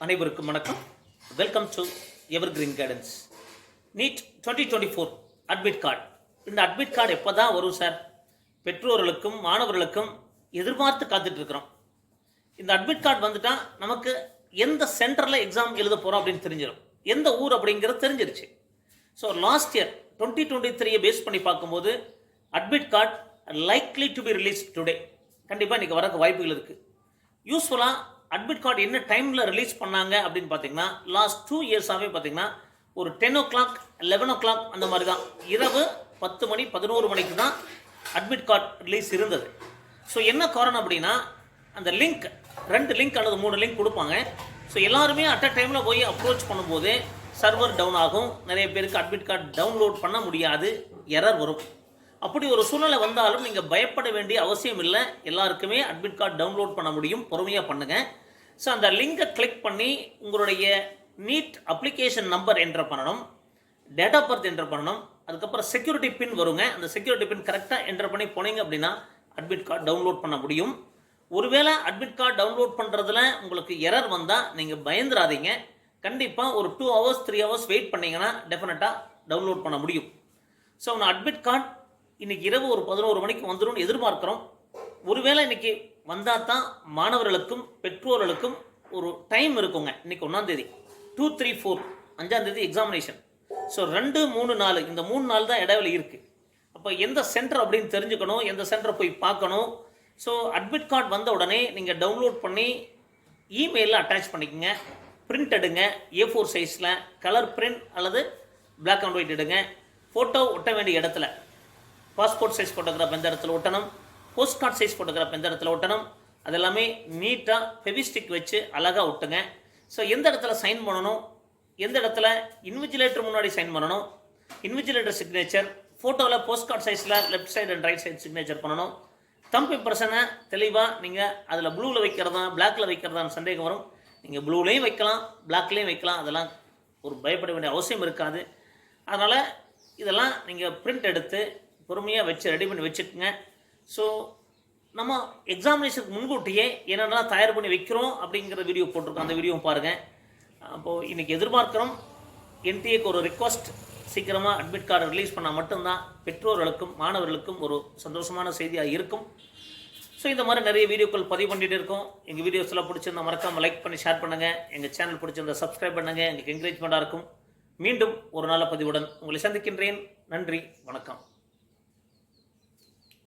அனைவருக்கும் வணக்கம். Welcome to Evergreen guidance NEET twenty twenty four admit card இந்த admit card எப்போ தான் வரும் சார் பெற்றோர்களுக்கும் மாணவர்களுக்கும் எதிர்பார்த்து காத்துட்ருக்குறோம் இந்த அட்மிட் கார்டு வந்துட்டால் நமக்கு எந்த சென்டரில் எக்ஸாம் எழுத போகிறோம் அப்படின்னு தெரிஞ்சிடும் எந்த ஊர் அப்படிங்கிறது தெரிஞ்சிருச்சு. So last year twenty twenty த்ரீயை பேஸ் பண்ணி பார்க்கும்போது admit card likely to be release today கண்டிப்பாக இன்றைக்கி வரக்கு வாய்ப்புகள் இருக்குது யூஸ்ஃபுல்லாக அட்மிட் கார்டு என்ன டைமில் ரிலீஸ் பண்ணாங்க அப்படின்னு பார்த்தீங்கன்னா லாஸ்ட் டூ இயர்ஸாகவே பார்த்தீங்கன்னா ஒரு ten o'clock eleven o'clock அந்த மாதிரி தான். இரவு பத்து மணி பதினோரு மணிக்கு தான் அட்மிட் கார்டு ரிலீஸ் இருந்தது. ஸோ என்ன காரணம் அப்படின்னா அந்த லிங்க் ரெண்டு லிங்க் அல்லது மூணு லிங்க் கொடுப்பாங்க. ஸோ எல்லாருமே அட் அ டைமில் போய் அப்ரோச் பண்ணும்போது சர்வர் டவுன் ஆகும். நிறைய பேருக்கு அட்மிட் கார்டு டவுன்லோட் பண்ண முடியாது. எரர் வரும். அப்படி ஒரு சூழ்நிலை வந்தாலும் நீங்கள் பயப்பட வேண்டிய அவசியம் இல்லை. எல்லாருக்குமே அட்மிட் கார்டு டவுன்லோட் பண்ண முடியும். பொறுமையாக பண்ணுங்கள் ஸோ அந்த லிங்கை கிளிக் பண்ணி உங்களுடைய நீட் அப்ளிகேஷன் நம்பர் என்டர் பண்ணணும் டேட் ஆஃப் பர்த் என்டர் பண்ணணும் அதுக்கப்புறம் செக்யூரிட்டி பின் வருங்க. அந்த செக்யூரிட்டி பின் கரெக்டாக என்டர் பண்ணி போனீங்க அப்படின்னா அட்மிட் கார்டு டவுன்லோட் பண்ண முடியும். ஒருவேளை அட்மிட் கார்டு டவுன்லோட் பண்ணுறதுல உங்களுக்கு எரர் வந்தால் நீங்கள் பயந்துராதீங்க. கண்டிப்பாக ஒரு two hours three hours wait பண்ணீங்கன்னா டெஃபினட்டாக டவுன்லோட் பண்ண முடியும். ஸோ நான் அட்மிட் கார்டு இன்றைக்கி இரவு ஒரு பதினோரு மணிக்கு வந்துடும் எதிர்பார்க்குறோம். ஒருவேளை இன்றைக்கி வந்தால் தான் மாணவர்களுக்கும் பெற்றோர்களுக்கும் ஒரு டைம் இருக்குங்க. இன்றைக்கி ஒன்றாந்தேதி டூ த்ரீ ஃபோர் அஞ்சாந்தேதி எக்ஸாமினேஷன் ஸோ ரெண்டு மூணு நாலு. இந்த மூணு நாள் தான் இடைவெளி இருக்குது அப்போ எந்த சென்டர் அப்படின்னு தெரிஞ்சுக்கணும் எந்த சென்டரை போய் பார்க்கணும். ஸோ அட்மிட் கார்டு வந்த உடனே நீங்கள் டவுன்லோட் பண்ணி இமெயிலில் அட்டாச் பண்ணிக்கோங்க. பிரிண்ட் எடுங்க. ஏ ஃபோர் சைஸில் கலர் பிரிண்ட் அல்லது பிளாக் அண்ட் ஒயிட் எடுங்க. ஃபோட்டோ ஒட்ட வேண்டிய இடத்துல. பாஸ்போர்ட் சைஸ் ஃபோட்டோகிராஃப் எந்த இடத்துல ஒட்டணும்? போஸ்ட் கார்டு சைஸ் ஃபோட்டோகிராஃப் எந்த இடத்துல ஒட்டணும்? அதெல்லாமே நீட்டாக ஃபெவிஸ்டிக் வச்சு அழகாக ஒட்டுங்க. ஸோ எந்த இடத்துல சைன் பண்ணணும்? எந்த இடத்துல இன்விஜிலேட்டர் முன்னாடி சைன் பண்ணணும்? இன்விஜிலேட்டர் சிக்னேச்சர் ஃபோட்டோவில் போஸ்ட் கார்ட் சைஸில் left side and right side signature பண்ணணும். தம்ப் இம்ப்ரெஷனை தெளிவாக நீங்கள் அதில் ப்ளூவில் வைக்கிறதா பிளாக்கில் வைக்கிறதான்னு சந்தேகம் வரும். நீங்கள் ப்ளூலேயும் வைக்கலாம் பிளாக்லேயும் வைக்கலாம். அதெல்லாம் ஒரு பயப்பட வேண்டிய அவசியம் இருக்காது. அதனால் இதெல்லாம் நீங்கள் பிரிண்ட் எடுத்து பொறுமையாக வச்சு ரெடி பண்ணி வச்சுக்கோங்க. ஸோ நம்ம எக்ஸாமினேஷனுக்கு முன்கூட்டியே என்னென்னலாம் தயார் பண்ணி வைக்கிறோம் அப்படிங்கிற வீடியோ போட்டிருக்கோம். அந்த வீடியோ பாருங்கள் அப்போது இன்றைக்கி எதிர்பார்க்குறோம் என்டிஏக்கு ஒரு ரிக்வஸ்ட் சீக்கிரமாக அட்மிட் கார்டு ரிலீஸ் பண்ணால் மட்டும்தான் பெற்றோர்களுக்கும் மாணவர்களுக்கும் ஒரு சந்தோஷமான செய்தியாக இருக்கும். ஸோ இந்த மாதிரி நிறைய வீடியோக்கள் பதிவு பண்ணிகிட்டு இருக்கோம். எங்கள் வீடியோஸ் எல்லாம் பிடிச்சிருந்தா மறக்காமல் லைக் பண்ணி ஷேர் பண்ணுங்கள் எங்கள் சேனல் பிடிச்சிருந்தா சப்ஸ்கிரைப் பண்ணுங்கள் எங்களுக்கு என்கரேஜ்மெண்ட்டாக இருக்கும். மீண்டும் ஒரு நல்ல பதிவுடன் உங்களை சந்திக்கின்றேன். நன்றி. வணக்கம்.